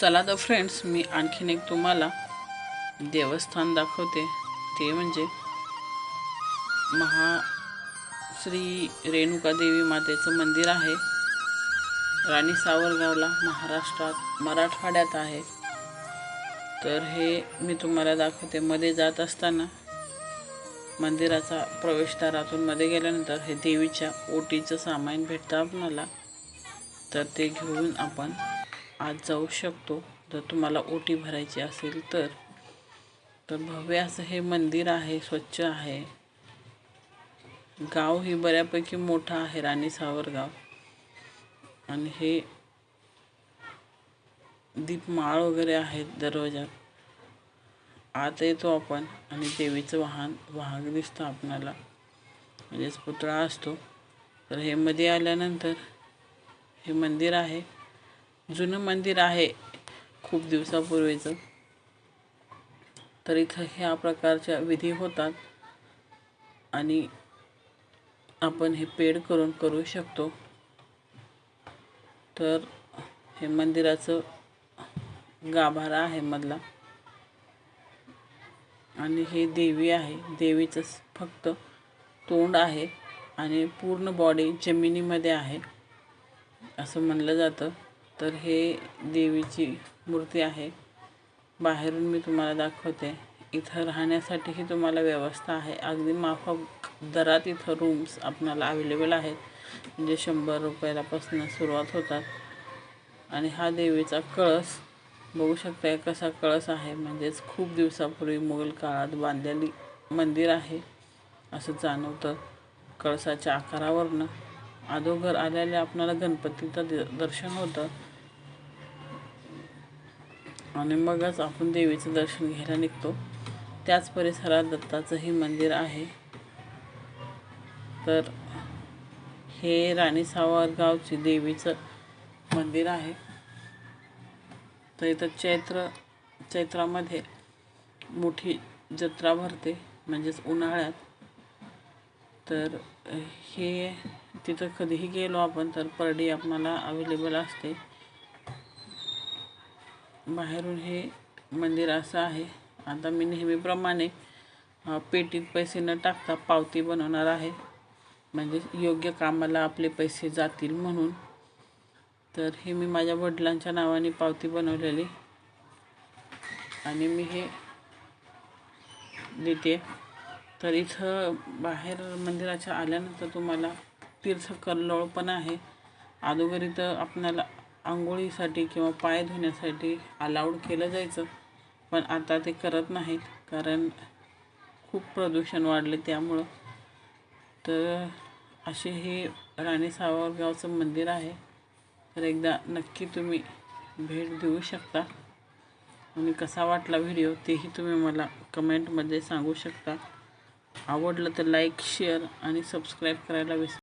चला तर फ्रेंड्स मी आणखीन एक तुम्हाला देवस्थान दाखवते. ते म्हणजे महा श्री रेणुका देवी मातेचं मंदिर आहे. राणी सावरगावला महाराष्ट्रात मराठवाड्यात आहे. तर हे मी तुम्हाला दाखवते. मध्ये जात असताना मंदिराचा प्रवेशद्वारातून मध्ये गेल्यानंतर हे देवीच्या ओटीचं सामान भेटतं आपणाला तर ते घेऊन आपण आज जाऊ शकतो. जर तुम्हाला ओटी भरायची असेल तर. तर भव्य असं हे मंदिर आहे स्वच्छ आहे. गाव ही बऱ्यापैकी मोठं आहे राणी सावरगाव आणि हे दीपमाळ वगैरे आहेत दरवाजात आत येतो आपण आणि देवीचं वाहन वाहक दिसतं आपणाला. म्हणजेच पुतळा असतो. तर हे मध्ये आल्यानंतर हे मंदिर आहे. जुनं मंदिर आहे खूप दिवसापूर्वीचं. तर इथं ह्या प्रकारच्या विधी होतात आणि आपण हे पेड करून करू शकतो. तर हे मंदिराचं गाभारा आहे मधला. आणि हे देवी आहे. देवीचं फक्त तोंड आहे आणि पूर्ण बॉडी जमिनीमध्ये आहे असं म्हणलं जातं. तर हे देवीची मूर्ती आहे. बाहेरून मी तुम्हाला दाखवते. इथं राहण्यासाठीही तुम्हाला व्यवस्था आहे. अगदी माफक दरात इथं रूम्स आपणाला अवेलेबल आहेत. म्हणजे शंभर रुपयापासून सुरुवात होतात. आणि हा देवीचा कळस बघू शकता कसा कळस आहे. म्हणजेच खूप दिवसापूर्वी मुघल काळात बांधलेली मंदिर आहे. असं जाणवतं कळसाच्या आकारावरनं. अधोघर आलेले आपणाला गणपतीचं द- दर्शन होतं. आणि मगच आपण देवीचं दर्शन घ्यायला निघतो. त्याच परिसरात दत्ताचंही मंदिर आहे. तर हे राणी सावरगावची देवीचं मंदिर आहे. तर इथं चैत्र चैत्रामध्ये मोठी जत्रा भरते म्हणजेच उन्हाळ्यात. तर हे तिथं कधीही गेलो आपण तर परडी आपणाला अवेलेबल असते. बाहेरून हे मंदिर असं आहे. आता मी नेहमीप्रमाणे पेटीत पैसे न टाकता पावती बनवणार आहे. म्हणजे योग्य कामाला आपले पैसे जातील म्हणून. तर हे मी माझ्या वडिलांच्या नावाने पावती बनवलेली. आणि मी हे देते. तर इथं बाहेर मंदिराच्या आल्यानंतर तुम्हाला तीर्थकल्लोळ पण आहे. अगोदर इथं आपणाला आंघोळीसाठी किंवा पाय धुण्यासाठी अलाउड केलं जायचं. पण आता ते करत नाहीत कारण खूप प्रदूषण वाढले त्यामुळं. तर असे हे राणी सावरगावचं मंदिर आहे. तर एकदा नक्की तुम्ही भेट देऊ शकता. आणि कसा वाटला व्हिडिओ तेही तुम्ही मला कमेंटमध्ये सांगू शकता. आवडलं तर लाईक शेअर आणि सबस्क्राईब करायला विसरू